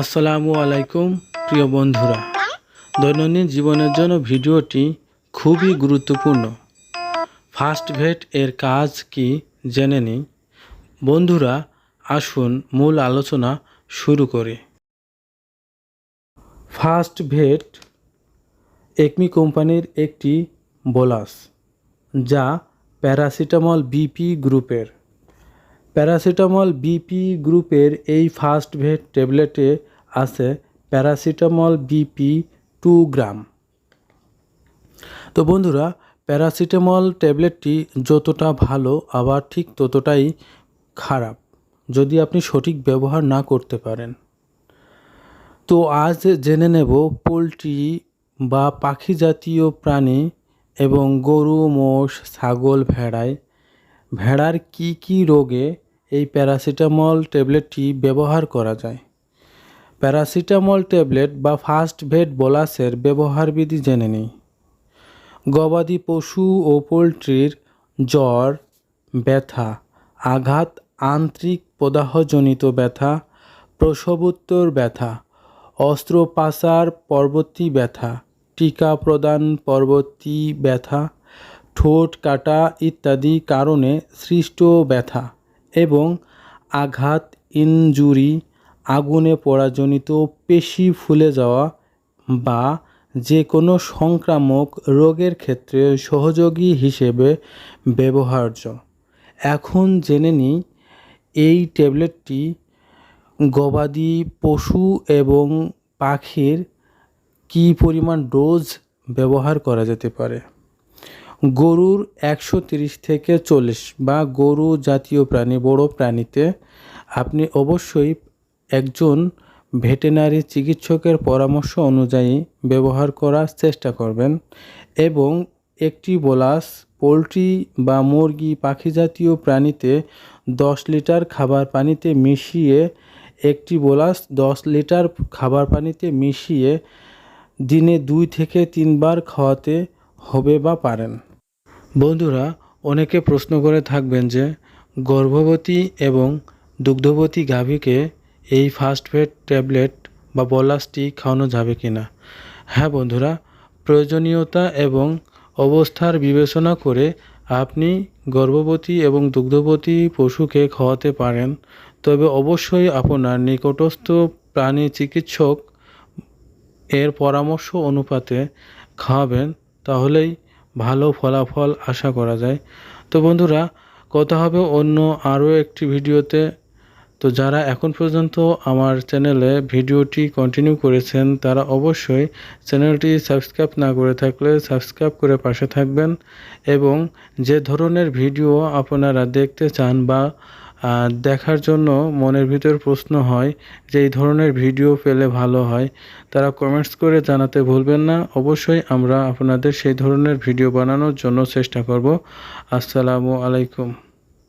আসসালামু আলাইকুম, প্রিয় বন্ধুরা। দৈনন্দিন জীবনের জন্য ভিডিওটি খুবই গুরুত্বপূর্ণ। ফার্স্ট ভেট এর কাজ কি জেনে নিই। বন্ধুরা, আসুন মূল আলোচনা শুরু করি। ফার্স্ট ভেট একমি কোম্পানির একটি বোলাস, যা প্যারাসিটামল বিপি গ্রুপের। প্যারাসিটামল বিপি গ্রুপের এই ফার্স্ট ভেট ট্যাবলেটে আছে প্যারাসিটামল বিপি টু গ্রাম। তো বন্ধুরা, প্যারাসিটামল ট্যাবলেটটি যতটা ভালো, আবার ঠিক ততটাই খারাপ, যদি আপনি সঠিক ব্যবহার না করতে পারেন। তো আজ জেনে নেব পোলট্রি বা পাখি জাতীয় প্রাণী এবং গরু, মোষ, ছাগল, ভেড়ায়, ভেড়ার কি কি রোগে এই প্যারাসিটামল ট্যাবলেটটি ব্যবহার করা যায়। প্যারাসিটামল ট্যাবলেট বা ফার্স্ট ভেট বোলাসের ব্যবহারবিধি জেনে নিই। গবাদি পশু ও পোলট্রির জ্বর, ব্যথা, আঘাত, আন্ত্রিক প্রদাহজনিত ব্যথা, প্রসবোত্তর ব্যথা, অস্ত্রোপাচার পরবর্তী ব্যথা, টিকা প্রদান পরবর্তী ব্যথা, ঠোঁট কাটা ইত্যাদি কারণে সৃষ্ট ব্যথা। এবং আঘাত, ইনজুরি, আগুনে পড়াজনিত পেশি ফুলে যাওয়া বা যে কোনো সংক্রামক রোগের ক্ষেত্রে সহযোগী হিসেবে ব্যবহার্য। এখন জেনে নিই, এই ট্যাবলেটটি গবাদি পশু এবং পাখির কী পরিমাণ ডোজ ব্যবহার করা যেতে পারে? গরুর একশো তিরিশ থেকে চল্লিশ বা গরু জাতীয় প্রাণী, বড় প্রাণীতে আপনি অবশ্যই একজন ভেটেনারি চিকিৎসকের পরামর্শ অনুযায়ী ব্যবহার করার চেষ্টা করবেন এবং একটি বোলাস পোলট্রি বা মুরগি, পাখি জাতীয় প্রাণীতে দশ লিটার খাবার পানিতে মিশিয়ে একটি বোলাস দশ লিটার খাবার পানিতে মিশিয়ে দিনে দুই থেকে তিনবার খাওয়াতে হবে বা পারেন। বন্ধুরা, অনেকে প্রশ্ন করে থাকবেন যে, গর্ভবতী এবং দুগ্ধবতী গাভীকে এই ফার্স্ট ফেড ট্যাবলেট বা বলাসটি খাওয়ানো যাবে কি না হ্যাঁ বন্ধুরা, প্রয়োজনীয়তা এবং অবস্থার বিবেচনা করে আপনি গর্ভবতী এবং দুগ্ধবতী পশুকে খাওয়াতে পারেন। তবে অবশ্যই আপনার নিকটস্থ প্রাণী চিকিৎসক এর পরামর্শ অনুপাতে খাওয়াবেন। তাহলেই ভালো ফলাফল আশা করা যায়। তো বন্ধুরা, কথা হবে অন্য আরও একটি ভিডিওতে। তো যারা এখন পর্যন্ত আমার চ্যানেলে ভিডিওটি কন্টিনিউ করেছেন, তারা অবশ্যই চ্যানেলটি সাবস্ক্রাইব না করে থাকলে সাবস্ক্রাইব করে পাশে থাকবেন এবং যে ধরনের ভিডিও আপনারা দেখতে চান বা দেখার জন্য মনের ভিতর প্রশ্ন হয় যে এই ধরনের ভিডিও পেলে ভালো হয়। তারা কমেন্টস করে জানাতে ভুলবেন না। অবশ্যই আমরা আপনাদের সেই ধরনের ভিডিও বানানোর জন্য চেষ্টা করব। আসসালামু আলাইকুম।